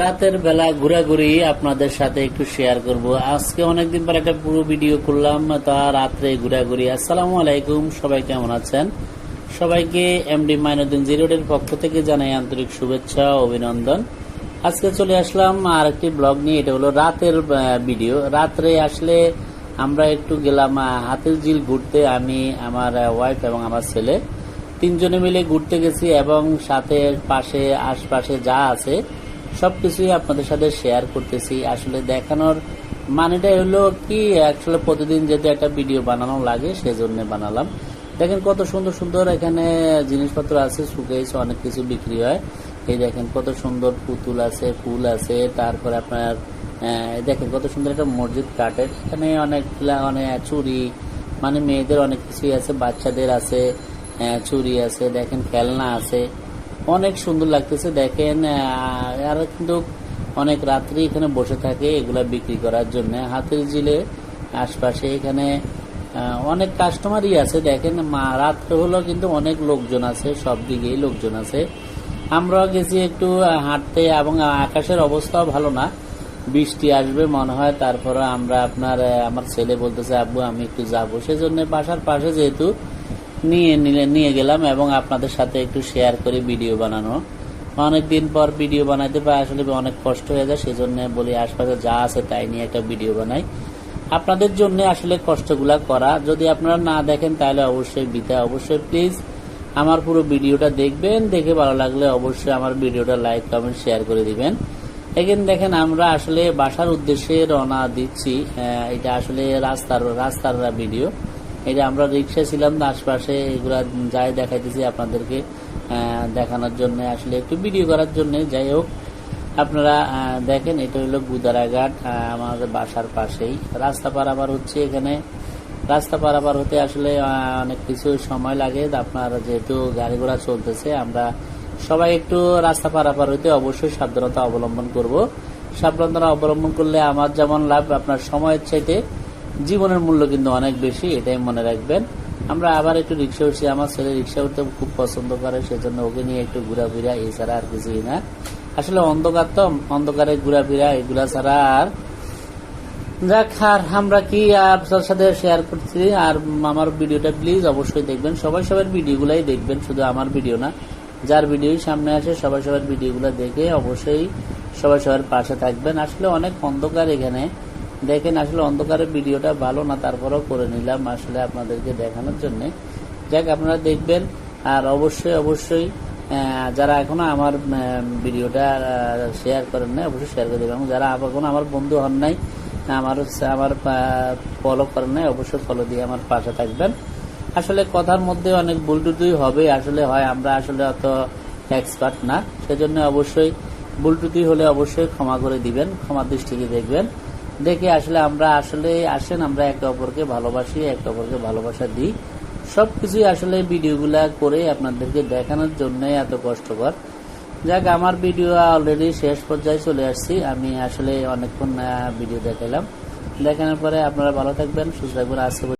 রাতের বেলা ঘোরাঘুরি আপনাদের সাথে একটু শেয়ার করব। আজকে অনেকদিন পর একটা পুরো ভিডিও করলাম, তা রাত্রে ঘোরাঘুরি। আসসালামু আলাইকুম, সবাই কেমন আছেন? সবাইকে এমডি মাইনুদ্দিন জিরোডের পক্ষ থেকে জানাই আন্তরিক শুভেচ্ছা, অভিনন্দন। আজকে চলে আসলাম আর একটি ব্লগ নিয়ে, এটা হলো রাতের ভিডিও রাত্রে আসলে আমরা একটু গেলাম হাতির ঝিল ঘুরতে। আমি, আমার ওয়াইফ এবং আমার ছেলে। তিনজনে মিলে ঘুরতে গেছি এবং সাথে পাশে, আশপাশে যা আছে সবকিছুই আপনাদের সাথে শেয়ার করতেছি। আসলে দেখানোর মানেটা হলো কি আসলে প্রতিদিন যেহেতু একটা ভিডিও বানানো লাগে, সেজন্য বানালাম। দেখেন কত সুন্দর সুন্দর এখানে জিনিসপত্র আছে সুকেস অনেক কিছু বিক্রি হয়। এই দেখেন কত সুন্দর পুতুল আছে, ফুল আছে, তারপরে আপনার দেখেন কত সুন্দর একটা মসজিদ কাঠের। এখানে অনেক অনেক চুরি মানে মেয়েদের অনেক কিছুই আছে, বাচ্চাদের আছে চুরি আছে, দেখেন খেলনা আছে। অনেক সুন্দর লাগতেছে, দেখেন আর কিন্তু অনেক রাত্রি এখানে বসে থাকে এগুলা বিক্রি করার জন্য। হাতের জিলে আশপাশে এখানে অনেক কাস্টমারই আছে, দেখেন, মা, রাত্রে হলো কিন্তু অনেক লোকজন আছে, সব দিকেই লোকজন আছে। আমরা গেছি একটু হাঁটতে এবং আকাশের অবস্থাও ভালো না। বৃষ্টি আসবে, মনে হয় তারপরে আমরা আপনার আমার ছেলে বলতেছে, আব্বু, আমি একটু যাব। সেজন্য বাসার পাশে যেহেতু নিয়ে নিলে, নিয়ে গেলাম এবং আপনাদের সাথে একটু শেয়ার করে ভিডিও বানানো। অনেক দিন পর ভিডিও বানাইতে পারে আসলে অনেক কষ্ট হয়ে যায়, সেজন্য বলি আশপাশে যা আছে তাই নিয়ে একটা ভিডিও বানাই। আপনাদের জন্য আসলে কষ্টগুলা করা। যদি আপনারা না দেখেন, তাহলে অবশ্যই বিতা অবশ্যই প্লিজ আমার পুরো ভিডিওটা দেখবেন। দেখে ভালো লাগলে অবশ্যই আমার ভিডিওটা লাইক কমেন্ট শেয়ার করে দিবেন। এখানে দেখেন, আমরা আসলে বাসার উদ্দেশ্যে রওনা দিচ্ছি। এটা আসলে রাস্তার রাস্তার ভিডিও এটা আমরা রিক্সা ছিলাম না আশপাশে এগুলা যাই দেখাইতেছি আপনাদেরকে দেখানোর জন্য, আসলে একটু ভিডিও করার জন্য। যাই হোক, আপনারা দেখেন, এটা হলো গুদারাঘাট আমাদের বাসার পাশেই। রাস্তা পারাবার হচ্ছে এখানে। রাস্তা পারাবার হতে আসলে অনেক কিছু সময় লাগে। আপনার যেহেতু গাড়ি ঘোড়া চলতেছে, আমরা সবাই একটু রাস্তা পারাপার হইতে অবশ্যই সাবধানতা অবলম্বন করব। সাবধানতা অবলম্বন করলে আমার যেমন লাভ, আপনার সময়ের চাইতে জীবনের মূল্য কিন্তু অনেক বেশি, এটাই মনে রাখবেন। আমরা আবার একটু রিক্সা উঠছি, আমার ছেলে রিক্সা উঠতে খুব পছন্দ করে, সেজন্য ওকে নিয়ে একটু ঘোরাফেরা এছাড়া আর কিছুই না। আসলে অন্ধকার তো, অন্ধকারে ঘোরাফেরা, এগুলা ছাড়া আর যাক, আর আমরা কি আপনার সাথে শেয়ার করছি, আর আমার ভিডিওটা প্লিজ অবশ্যই দেখবেন। সবাই সবার ভিডিওগুলাই দেখবেন, শুধু আমার ভিডিও না। যার ভিডিওই সামনে আসে, সবাই সবার ভিডিওগুলো দেখে অবশ্যই সবাই সবার পাশে থাকবেন। আসলে অনেক অন্ধকার এখানে। দেখেন আসলে অন্ধকারের ভিডিওটা ভালো না, তারপরেও করে নিলাম আসলে আপনাদেরকে দেখানোর জন্য। যাক, আপনারা দেখবেন, আর অবশ্যই অবশ্যই যারা এখনও আমার ভিডিওটা শেয়ার করেন নাই, অবশ্যই শেয়ার করে দেবেন। এবং যারা এখনও আমার বন্ধু হন নাই, আমার আমার ফলো করেন নাই, অবশ্যই ফলো দিয়ে আমার পাশে থাকবেন। আসলে কথার মধ্যে অনেক ভুল টুতুই হবে, আসলে হয় আমরা আসলে অত এক্সপার্ট না। সেজন্য অবশ্যই ভুল টুতুই হলে অবশ্যই ক্ষমা করে দিবেন ক্ষমা দৃষ্টিকে দেখবেন। দেখে আসলে আমরা আসলে আসেন, আমরা একে অপরকে ভালোবাসি, একে অপরকে ভালোবাসা দিই। সব কিছুই আসলে ভিডিওগুলা করে আপনাদেরকে দেখানোর জন্য এত কষ্টকর। যাক, আমার ভিডিও অলরেডি শেষ পর্যায়ে চলে আসছি। আমি আসলে অনেকক্ষণ ভিডিও দেখালাম দেখানোর পরে আপনারা ভালো থাকবেন, সুস্থ থাকবেন। আজকে